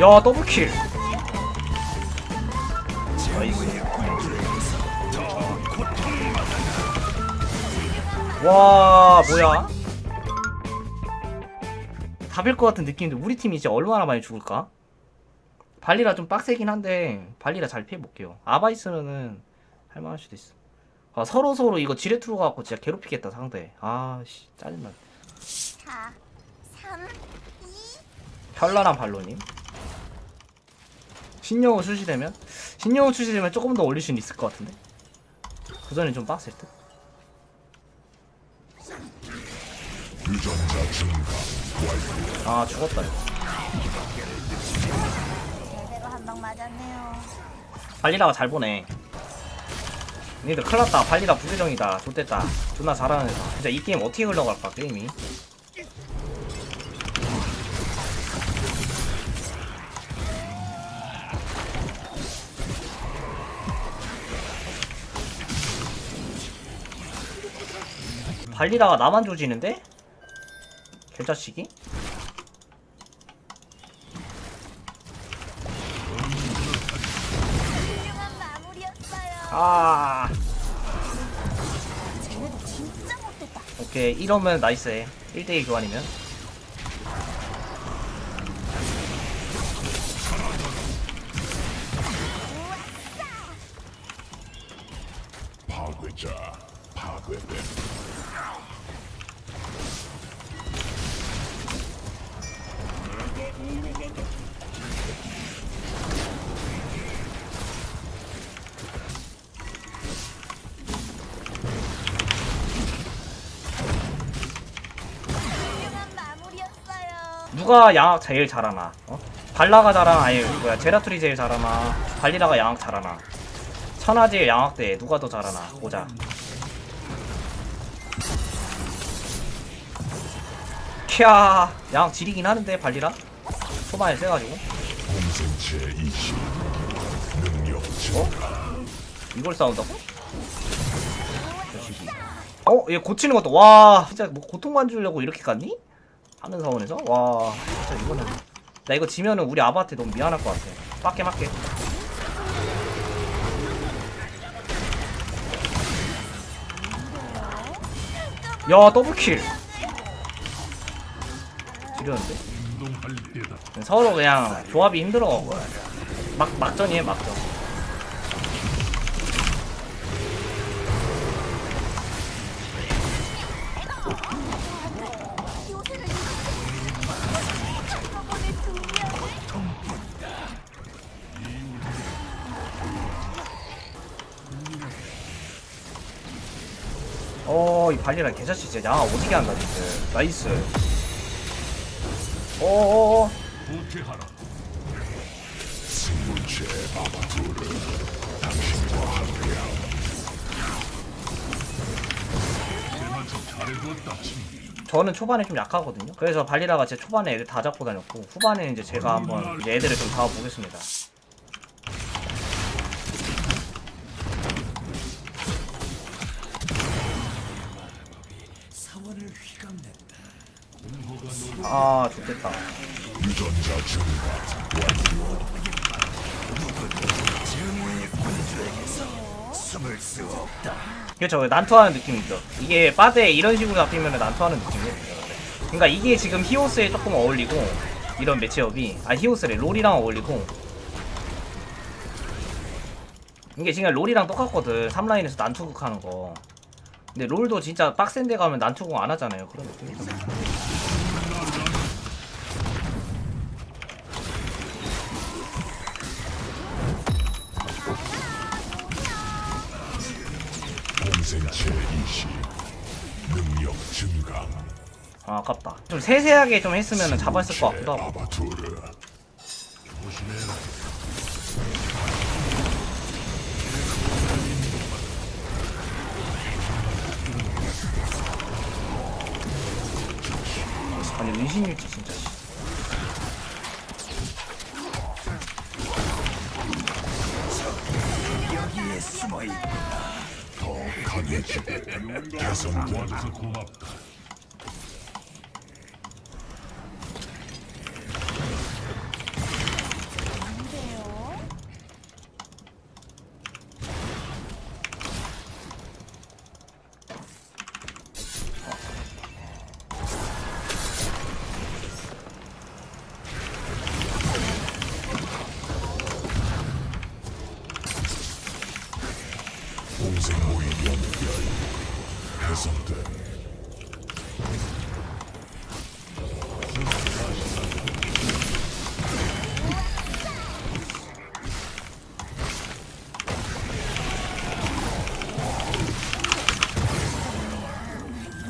야 더블킬. 와 뭐야? 답일 것 같은 느낌인데 우리 팀이 이제 얼마나 많이 죽을까? 발리라 좀 빡세긴 한데 발리라 잘 피해볼게요. 아바 있으면은 할만할 수도 있어. 아 서로 서로 이거 지레트로 가갖고 진짜 괴롭히겠다 상대. 아씨 짜증나. 4, 3, 2, 현란한 발로님 신영호 출시되면? 신영호 출시되면 조금 더 올릴 수는 있을 것 같은데? 그 전에 좀 빡셀 듯? 아 죽었다. 이거 제대로 한 방 맞았네요. 발리라가 잘 보네. 니들 큰일 났다. 발리라 부계정이다. 좋됐다. 존나 잘하는 애다. 진짜 이 게임 어떻게 흘러갈까 게임이 발리라가 나만 조지는데? 개자식이? 훌륭한 마무리였어요. 아 쟤네도 진짜 못됐다. 오케이 이러면 나이스해 1대2 교환이면 파괴자 파괴됨 누가 양악 제일 잘하나 어? 발라가 잘하나 아니 뭐야 제라툴이 제일 잘하나 발리라가 양악 잘하나 천하제일 양악대 누가 더 잘하나 보자 캬 양악 지리긴 하는데 발리라 초반에 세가지고 증가 이걸 싸운다고? 어? 얘 고치는 것도 와 진짜 뭐 고통만 주려고 이렇게 갔니? 하는 사원에서? 와 진짜 이거는. 나 이거 지면은 우리 아바한테 너무 미안할 것 같아. 빡게 맞게. 야 더블킬. 지렸는데? 서로 그냥 조합이 힘들어 막 막전이에요 막전 어, 이 발리랑 개자식 진짜 양아 오지게 한다, 진짜. 나이스. 어어어. 후퇴하라 생물체 당신과 좀 잘해줬다 친구 저는 초반에 좀 약하거든요. 그래서 발리라가 제 초반에 애들 다 잡고 다녔고, 후반에 이제 제가 한번 이제 애들을 좀 잡아보겠습니다. 아, 좋겠다. 그렇죠. 난투하는 느낌이죠. 이게 빠데 이런 식으로 잡히면 난투하는 느낌이에요. 그러니까 이게 지금 히오스에 조금 어울리고 이런 매치업이 아 히오스래 롤이랑 어울리고 이게 지금 롤이랑 똑같거든. 3라인에서 난투극 하는 거. 근데 롤도 진짜 빡센 데 가면 난투극 안 하잖아요. 그런 느낌이죠. 공 아 아깝다. 좀 세세하게 좀 했으면 잡았을 것 같기도 하고. 아니 은신일지 진짜. 씨. 더 개선된 도와줘서 고맙다.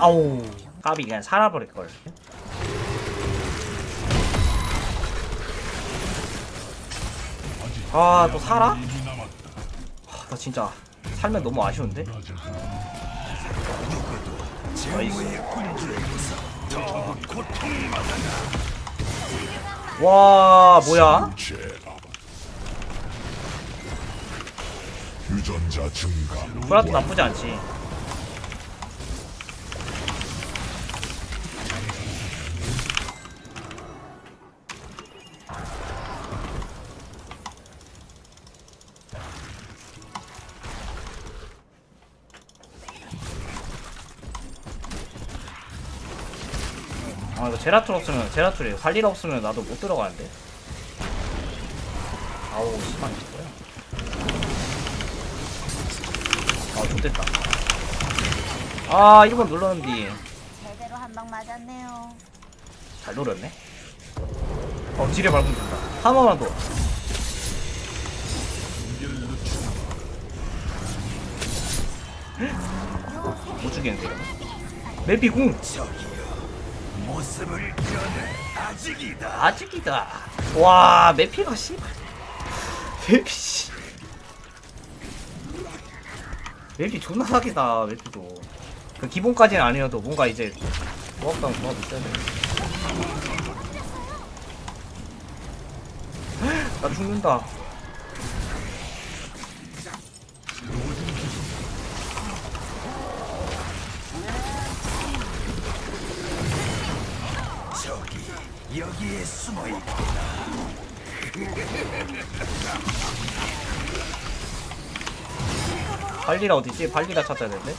아우 까비 그냥 살아버릴 걸. 아 또 살아? 아, 나 진짜 살면 너무 아쉬운데. 와 뭐야? 제압 유전자 증가 브라도 나쁘지 않지. 아 이거 제라툴 없으면 제라툴이 살일 없으면 나도 못 들어가는데. 아우 심한 거야. 아 좋됐다. 아 1번 눌렀는데 제대로 한 방 맞았네요. 잘 노렸네. 어, 지뢰 밟으면 된다. 한 번만 더. 못 죽겠는데, 이러면. 맵이 궁! 모습을 변해 아직이다. 아직이다. 와, 맵피가 씨발. 맵피 씨. 맵피 존나 사기다, 맵피도. 그 기본까지는 아니어도 뭔가 이제 조합당 조합 있어야 돼. 나 죽는다. 여기에 숨어. 발리라 어디지? 발리라 찾아야 되는데?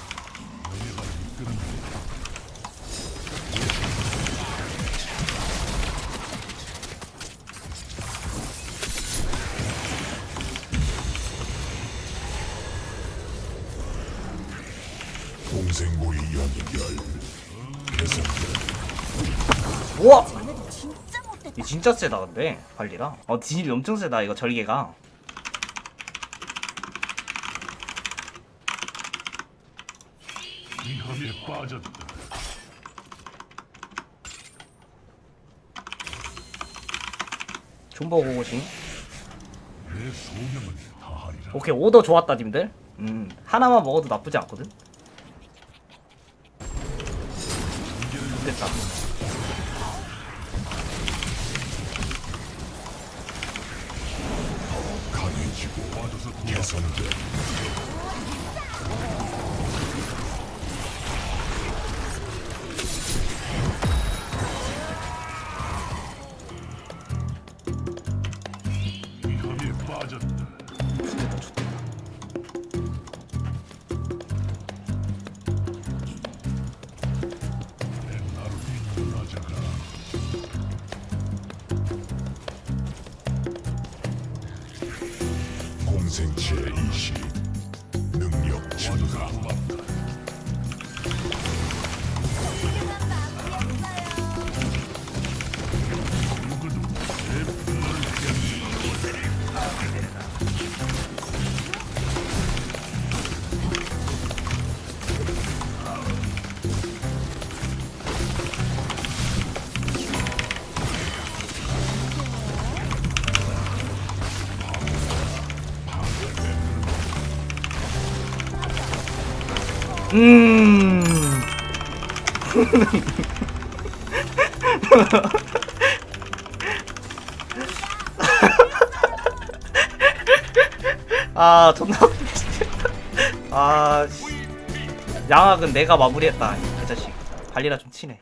동생모의 연결 개선된 우와! 진짜 세다 근데 발리라 어 딜이 엄청 세다 이거 절개가. 위험에 빠졌다. 존버 고고싱. 내 소명을 다하리라. 오케이 오더 좋았다 님들. 음 하나만 먹어도 나쁘지 않거든. 됐다 개선된 공생체 이식 능력 증가 음. 아 존나 아 씨. 양악은 내가 마무리했다 이 자식. 발리라 좀 치네